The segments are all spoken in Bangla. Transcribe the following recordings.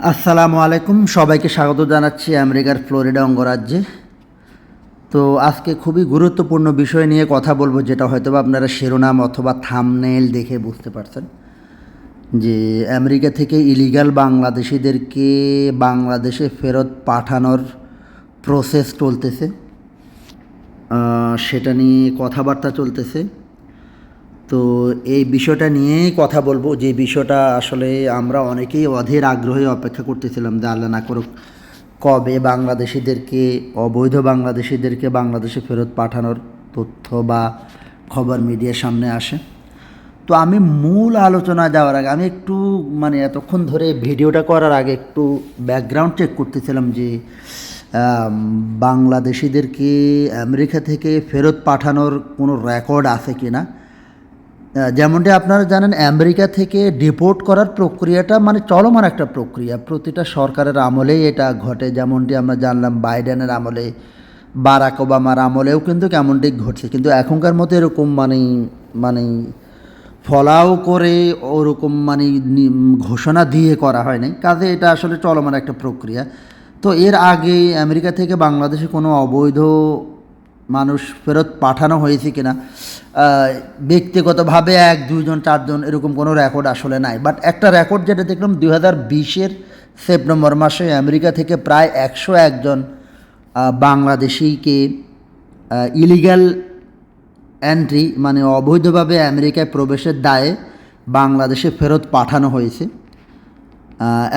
আসসালামু আলাইকুম। সবাইকে স্বাগত জানাচ্ছি আমেরিকার ফ্লোরিডা অঙ্গরাজ্যে। তো আজকে খুবই গুরুত্বপূর্ণ বিষয় নিয়ে কথা বলব, যেটা হয়তো আপনারা শিরোনাম অথবা থামনেল দেখে বুঝতে পারছেন। যে আমেরিকা থেকে ইলিগাল বাংলাদেশিদেরকে বাংলাদেশে ফেরত পাঠানোর প্রসেস চলতেছে। সেটা নিয়ে কথাবার্তা চলতেছে। তো এই বিষয়টা নিয়েই কথা বলব। যে বিষয়টা আসলে আমরা অনেকেই অধীর আগ্রহে অপেক্ষা করতেছিলাম যে আল্লাহ না করুক, কবে বাংলাদেশিদেরকে, অবৈধ বাংলাদেশিদেরকে বাংলাদেশে ফেরত পাঠানোর তথ্য বা খবর মিডিয়ার সামনে আসে। তো আমি মূল আলোচনা যাওয়ার আগে, আমি একটু মানে এতক্ষণ ধরে ভিডিওটা করার আগে একটু ব্যাকগ্রাউন্ড চেক করতেছিলাম যে বাংলাদেশিদেরকে আমেরিকা থেকে ফেরত পাঠানোর কোনো রেকর্ড আছে কি না যেমনটি আপনারা জানেন, আমেরিকা থেকে ডিপোর্ট করার প্রক্রিয়াটা মানে চলমান একটা প্রক্রিয়া। প্রতিটা সরকারের আমলেই এটা ঘটে। যেমনটি আমরা জানলাম, বাইডেনের আমলে, বারাক ওবামার আমলেও কিন্তু কেমনটি ঘটছে। কিন্তু এখনকার মতো এরকম মানে মানে ফলাও করে ওরকম মানে ঘোষণা দিয়ে করা হয় নাই কাজে এটা আসলে চলমান একটা প্রক্রিয়া। তো এর আগে আমেরিকা থেকে বাংলাদেশে কোনো অবৈধ মানুষ ফেরত পাঠানো হয়েছে কিনা ব্যক্তিগতভাবে এক, দুইজন, চারজন, এরকম কোনো রেকর্ড আসলে নাই। বাট একটা রেকর্ড যেটা দেখলাম, দুই হাজার বিশের সেপ্টেম্বর মাসে আমেরিকা থেকে প্রায় একশো একজন বাংলাদেশিকে ইলিগ্যাল এন্ট্রি মানে অবৈধভাবে আমেরিকায় প্রবেশের দায়ে বাংলাদেশে ফেরত পাঠানো হয়েছে।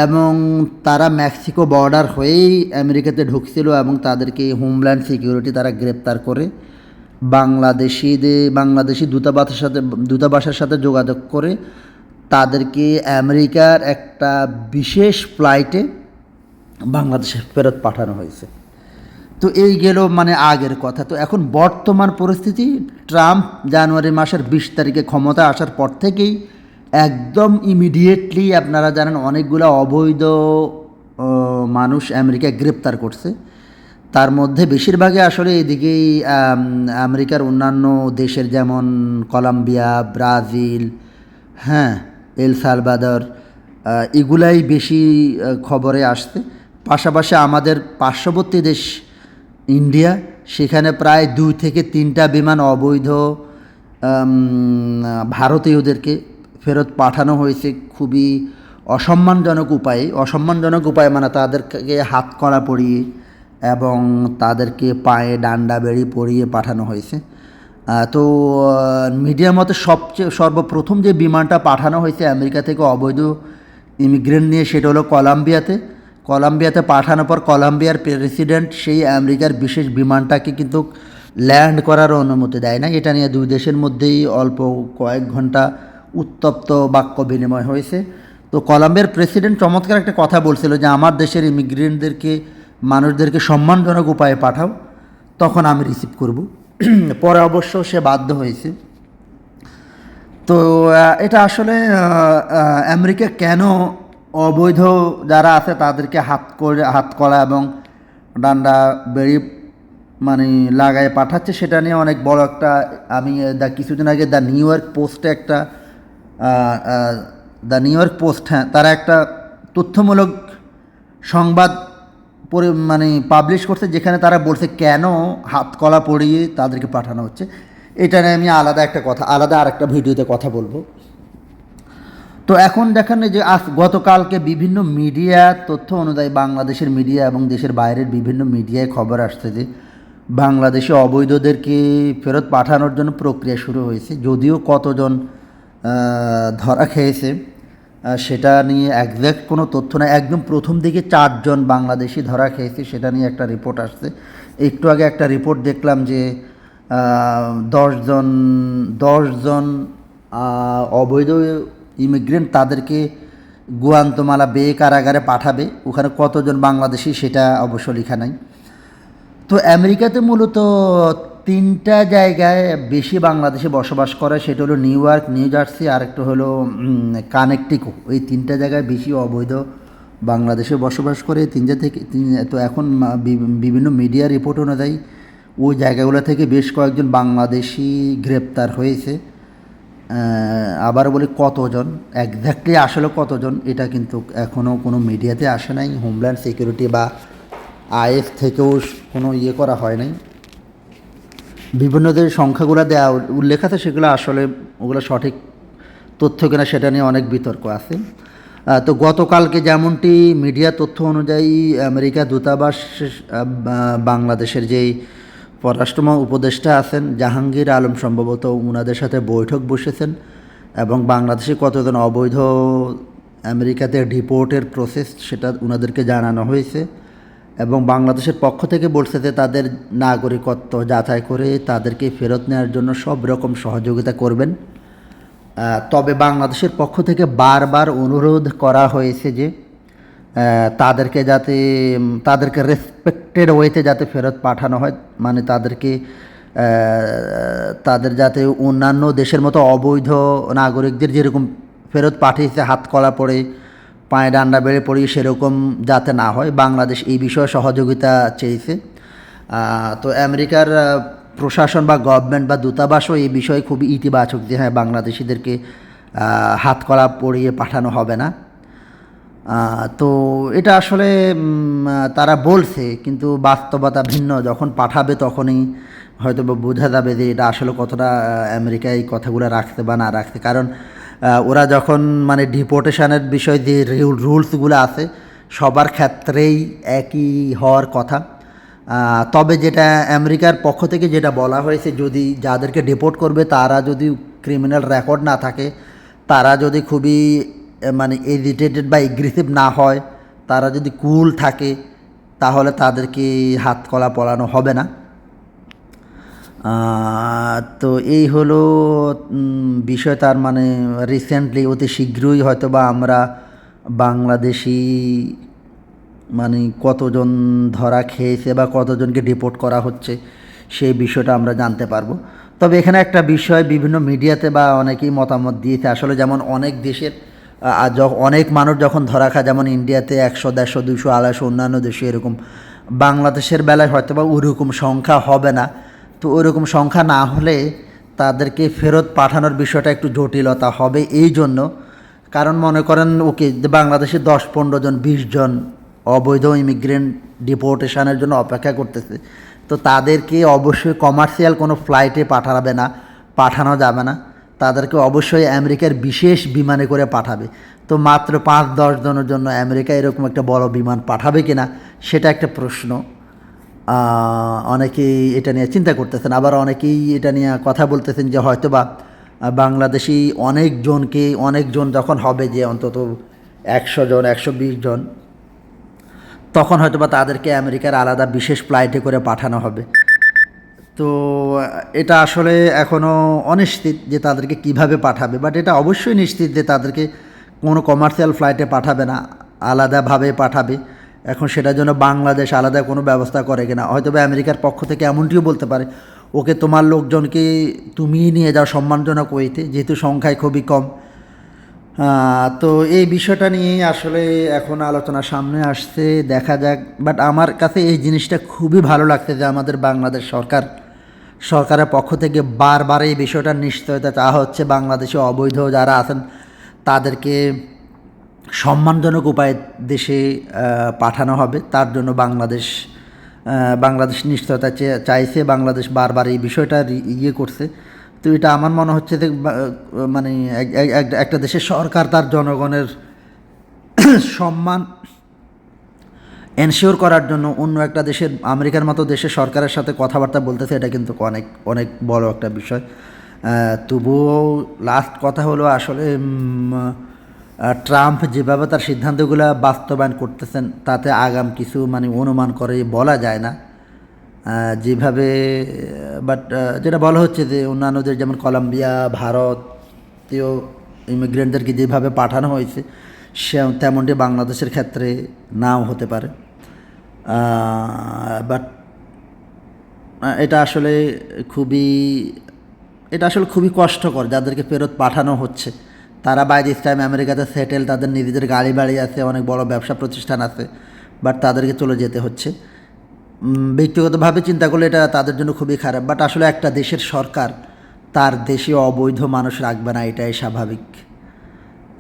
এবং তারা মেক্সিকো বর্ডার হয়েই আমেরিকাতে ঢুকছিল এবং তাদেরকে হোমল্যান্ড সিকিউরিটি তারা গ্রেপ্তার করে। বাংলাদেশিদের বাংলাদেশি দূতাবাসের সাথে দূতাবাসের সাথে যোগাযোগ করে তাদেরকে আমেরিকার একটা বিশেষ ফ্লাইটে বাংলাদেশে ফেরত পাঠানো হয়েছে। তো এই গেল মানে আগের কথা। তো এখন বর্তমান পরিস্থিতি, ট্রাম্প জানুয়ারি মাসের বিশ তারিখে ক্ষমতা আসার পর থেকেই একদম ইমিডিয়েটলি আপনারা জানেন অনেকগুলো অবৈধ মানুষ আমেরিকায় গ্রেপ্তার করছে। তার মধ্যে বেশিরভাগই আসলে এদিকেই আমেরিকার অন্যান্য দেশের যেমন কলম্বিয়া, ব্রাজিল হ্যাঁ এল সালভাদর এগুলাই বেশি খবরে আসছে। পাশাপাশি আমাদের পার্শ্ববর্তী দেশ ইন্ডিয়া, সেখানে প্রায় দুই থেকে তিনটা বিমান অবৈধ ভারতীয়দেরকে ফেরত পাঠানো হয়েছে খুবই অসম্মানজনক উপায়ে। অসম্মানজনক উপায়ে মানে তাদেরকে হাত করা পরিয়ে এবং তাদেরকে পায়ে ডান্ডা বেড়ি পরিয়ে পাঠানো হয়েছে। তো মিডিয়ার মতে সবচেয়ে, সর্বপ্রথম যে বিমানটা পাঠানো হয়েছে আমেরিকা থেকে অবৈধ ইমিগ্রেন্ট নিয়ে, সেটা হলো কলাম্বিয়াতে। কলাম্বিয়াতে পাঠানোর পর কলাম্বিয়ার প্রেসিডেন্ট সেই আমেরিকার বিশেষ বিমানটাকে কিন্তু ল্যান্ড করার অনুমতি দেয় না। এটা নিয়ে দুই দেশের মধ্যেই অল্প কয়েক ঘণ্টা উত্তপ্ত বাক্য বিনিময় হয়েছে। তো কলম্বিয়ার প্রেসিডেন্ট চমৎকার একটা কথা বলছিল যে, আমার দেশের ইমিগ্রেন্টদেরকে মানুষদেরকে সম্মানজনক উপায়ে পাঠাও, তখন আমি রিসিভ করব। পরে অবশ্য সে বাধ্য হয়েছে। তো এটা আসলে আমেরিকা কেন অবৈধ যারা আছে তাদেরকে হাত করে, হাত করা এবং ডান্ডা বেড়ি মানে লাগায় পাঠাচ্ছে, সেটা নিয়ে অনেক বড় একটা, আমি দা, কিছুদিন আগে দ্য নিউ ইয়র্ক পোস্টে একটা দ্য নিউ ইয়র্ক পোস্ট হ্যাঁ তারা একটা তথ্যমূলক সংবাদ পরি মানে পাবলিশ করছে যেখানে তারা বলছে কেন হাত কলা পরিয়ে তাদেরকে পাঠানো হচ্ছে। এটা নিয়ে আমি আলাদা একটা কথা, আলাদা আর একটা ভিডিওতে কথা বলব। তো এখন দেখেন যে আজ গতকালকে বিভিন্ন মিডিয়া তথ্য অনুযায়ী বাংলাদেশের মিডিয়া এবং দেশের বাইরের বিভিন্ন মিডিয়ায় খবর আসছে যে বাংলাদেশে অবৈধদেরকে ফেরত পাঠানোর জন্য প্রক্রিয়া শুরু হয়েছে। যদিও কতজন ধরা খেয়েছে। সেটা নিয়ে একজ্যাক্ট কোনো তথ্য না একদম প্রথম দিকে চারজন বাংলাদেশি ধরা খেয়েছে, সেটা নিয়ে একটা রিপোর্ট আসছে। একটু আগে একটা রিপোর্ট দেখলাম যে দশজন দশজন অবৈধ ইমিগ্রেন্ট তাদেরকে গুয়ান্তমালা বে কারাগারে পাঠাবে। ওখানে কতজন বাংলাদেশি সেটা অবশ্য লেখা নাই। তো আমেরিকাতে মূলত তিনটা জায়গায় বেশি বাংলাদেশে বসবাস করে, সেটা হলো নিউ ইয়র্ক, নিউ জার্সি, আর একটা হলো কানেকটিকো। এই তিনটা জায়গায় বেশি অবৈধ বাংলাদেশে বসবাস করে। তিনটা থেকে তো এখন বিভিন্ন মিডিয়া রিপোর্ট অনুযায়ী ওই জায়গাগুলো থেকে বেশ কয়েকজন বাংলাদেশি গ্রেপ্তার হয়েছে। আবার বলি কতজন একজ্যাক্টলি আসলে কতজন, এটা কিন্তু এখনও কোনো মিডিয়াতে আসে নাই। হোমল্যান্ড সিকিউরিটি বা আইএফ থেকেও কোনো ইয়ে করা হয় নাই। বিভিন্ন যে সংখ্যাগুলো দেওয়া উল্লেখ আছে, সেগুলো আসলে ওগুলো সঠিক তথ্য কিনা সেটা নিয়ে অনেক বিতর্ক আছে। তো গতকালকে যেমনটি মিডিয়া তথ্য অনুযায়ী আমেরিকা দূতাবাস বাংলাদেশের যেই পররাষ্ট্র উপদেষ্টা আছেন, জাহাঙ্গীর আলম সম্ভবত ওনাদের সাথে বৈঠক বসেছেন এবং বাংলাদেশে কতজন অবৈধ আমেরিকাতে ডিপোর্টের প্রসেস সেটা ওনাদেরকে জানানো হয়েছে। এবং বাংলাদেশের পক্ষ থেকে বলছে যে তাদের নাগরিকত্ব যাচাই করে তাদেরকে ফেরত নেওয়ার জন্য সব রকম সহযোগিতা করবেন। তবে বাংলাদেশের পক্ষ থেকে বারবার অনুরোধ করা হয়েছে যে তাদেরকে যাতে তাদেরকে রেসপেক্টেড ওয়েতে যাতে ফেরত পাঠানো হয় মানে তাদেরকে তাদের যাতে অন্যান্য দেশের মতো অবৈধ নাগরিকদের যেরকম ফেরত পাঠিয়েছে হাত কলা পড়ে পায়ে ডান্ডা বেড়ে পড়ি সেরকম যাতে না হয় বাংলাদেশ এই বিষয়ে সহযোগিতা চেয়েছে। তো আমেরিকার প্রশাসন বা গভর্নমেন্ট বা দূতাবাসও এই বিষয়ে খুবই ইতিবাচক যে হ্যাঁ বাংলাদেশিদেরকে হাত কলা পরিয়ে পাঠানো হবে না। তো এটা আসলে তারা বলছে কিন্তু বাস্তবতা ভিন্ন। যখন পাঠাবে তখনই হয়তো বোঝা যাবে যে এটা আসলে কতটা আহ, আমেরিকা এই কথাগুলো রাখতে বা না রাখতে কারণ ওরা যখন মানে ডিপোর্টেশনের বিষয়ে যে রুলসগুলো আছে, সবার ক্ষেত্রেই একই হওয়ার কথা। তবে যেটা আমেরিকার পক্ষ থেকে যেটা বলা হয়েছে, যদি যাদেরকে ডিপোর্ট করবে, তারা যদি ক্রিমিনাল রেকর্ড না থাকে, তারা যদি খুবই মানে এজিটেটেড বা এগ্রেসিভ না হয়, তারা যদি কুল থাকে, তাহলে তাদেরকে হাত কলা পড়ানো হবে না। তো এই হলো বিষয় তার মানে রিসেন্টলি অতি শীঘ্রই হয়তো বা আমরা বাংলাদেশি মানে কতজন ধরা খেয়েছে বা কতজনকে ডিপোর্ট করা হচ্ছে সেই বিষয়টা আমরা জানতে পারব। তবে এখানে একটা বিষয় বিভিন্ন মিডিয়াতে বা অনেকেই মতামত দিয়েছে, আসলে যেমন অনেক দেশের অনেক মানুষ যখন ধরা খায়, যেমন ইন্ডিয়াতে একশো, দেড়শো দুশো আড়াইশো, অন্যান্য দেশে এরকম, বাংলাদেশের বেলায় হয়তো বা ওরকম সংখ্যা হবে না। তো ওরকম সংখ্যা না হলে তাদেরকে ফেরত পাঠানোর বিষয়টা একটু জটিলতা হবে এই জন্য। কারণ মনে করেন ওকে বাংলাদেশে দশ, পনেরো জন, বিশ জন অবৈধ ইমিগ্রেন্ট ডিপোর্টেশনের জন্য অপেক্ষা করতেছে। তো তাদেরকে অবশ্যই কমার্শিয়াল কোনো ফ্লাইটে পাঠাবে না, পাঠানো যাবে না। তাদেরকে অবশ্যই আমেরিকার বিশেষ বিমানে করে পাঠাবে। তো মাত্র পাঁচ, দশ জনের জন্য আমেরিকা এরকম একটা বড় বিমান পাঠাবে কিনা, সেটা একটা প্রশ্ন। অনেকেই এটা নিয়ে চিন্তা করতেছেন, আবার অনেকেই এটা নিয়ে কথা বলতেছেন যে হয়তো বা বাংলাদেশি অনেকজনকে, অনেকজন যখন হবে যে অন্তত একশো জন, একশো বিশ জন, তখন হয়তো বা তাদেরকে আমেরিকার আলাদা বিশেষ ফ্লাইটে করে পাঠানো হবে। তো, এটা আসলে এখনও অনিশ্চিত যে তাদেরকে কীভাবে পাঠাবে বাট এটা অবশ্যই নিশ্চিত যে তাদেরকে কোনো কমার্শিয়াল ফ্লাইটে পাঠাবে না, আলাদাভাবে পাঠাবে। এখন সেটার জন্য বাংলাদেশ আলাদা কোনো ব্যবস্থা করে কিনা। হয়তো বা আমেরিকার পক্ষ থেকে এমনটিও বলতে পারে, ওকে, তোমার লোকজনকে তুমিই নিয়ে যাও, সম্মানজনক ওইতে, যেহেতু সংখ্যায় খুবই কম। তো এই বিষয়টা নিয়ে আসলে এখন আলোচনা সামনে আসছে, দেখা যাক। বাট আমার কাছে এই জিনিসটা খুবই ভালো লাগছে যে আমাদের বাংলাদেশ সরকার, সরকারের পক্ষ থেকে বারবার এই বিষয়টা নিশ্চয়তা চাওয়া হচ্ছে বাংলাদেশে অবৈধ যারা আছেন, তাদেরকে সম্মানজনক উপায়ে দেশে পাঠানো হবে। তার জন্য বাংলাদেশ বাংলাদেশ নিশ্চয়তা চাইছে। বাংলাদেশ বারবার এই বিষয়টা ইয়ে করছে। তো এটা আমার মনে হচ্ছে যে মানে এক- এক- এক- একটা দেশের সরকার তার জনগণের সম্মান এনশিওর করার জন্য অন্য একটা দেশের, আমেরিকার মতো দেশের সরকারের সাথে কথাবার্তা বলতেছে, এটা কিন্তু অনেক অনেক বড় একটা বিষয়। তবুও লাস্ট কথা হলো আসলে ট্রাম্প যেভাবে তার সিদ্ধান্তগুলো বাস্তবায়ন করতেছেন, তাতে আগাম কিছু মানে অনুমান করে বলা যায় না। যেভাবে বাট যেটা বলা হচ্ছে যে অন্যান্যদের যেমন কলম্বিয়া ভারতীয় ইমিগ্রেন্টদেরকে যেভাবে পাঠানো হয়েছে, সে তেমনটি বাংলাদেশের ক্ষেত্রে নাও হতে পারে। বাট এটা আসলে খুবই, এটা আসলে খুবই কষ্টকর যাদেরকে ফেরত পাঠানো হচ্ছে। তারা বাই দিস টাইম আমেরিকাতে সেটেল তাদের নিজেদের গাড়ি বাড়ি আছে, অনেক বড় ব্যবসা প্রতিষ্ঠান আছে বাট তাদেরকে চলে যেতে হচ্ছে। ব্যক্তিগতভাবে চিন্তা করলে এটা তাদের জন্য খুবই খারাপ বাট আসলে একটা দেশের সরকার, তার দেশে অবৈধ মানুষ রাখবে না, এটাই স্বাভাবিক।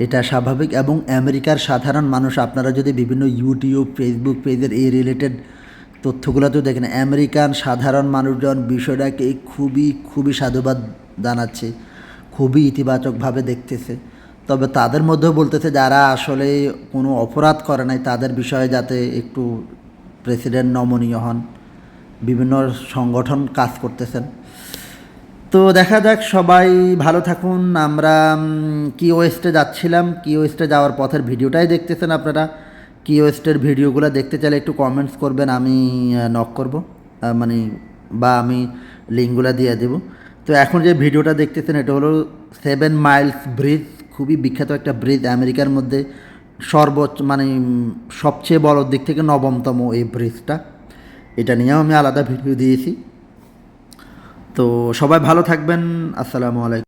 এটা স্বাভাবিক এবং আমেরিকার সাধারণ মানুষ, আপনারা যদি বিভিন্ন ইউটিউব ফেসবুক পেজের এই রিলেটেড তথ্যগুলোতেও দেখেন, আমেরিকান সাধারণ মানুষজন বিষয়টাকে খুবই খুবই সাধুবাদ জানাচ্ছে, খুবই ইতিবাচকভাবে দেখতেছে। তবে তাদের মধ্যেও বলতেছে যারা আসলে কোনো অপরাধ করে নাই, তাদের বিষয়ে যাতে একটু প্রেসিডেন্ট নমনীয় হন। বিভিন্ন সংগঠন কাজ করতেছেন। তো দেখা যাক, সবাই ভালো থাকুন। আমরা কি ওয়েস্টে যাচ্ছিলাম, কি ওয়েস্টে যাওয়ার পথের ভিডিওটাই দেখতেছেন আপনারা। কি ওয়েস্টের ভিডিওগুলো দেখতে চাইলে একটু কমেন্টস করবেন, আমি নক করব। মানে বা আমি লিঙ্কগুলো দিয়ে দেব। তো এখন যে ভিডিওটা দেখতেছেন, এটা হলো সেভেন মাইলস ব্রিজ খুবই বিখ্যাত একটা ব্রিজ আমেরিকার মধ্যে সর্বোচ্চ মানে সবচেয়ে বড় দিক থেকে নবমতম এই ব্রিজটা। এটা নিয়েও আমি আলাদা ভিডিও দিয়েছি। তো সবাই ভালো থাকবেন। আসসালামু আলাইকুম।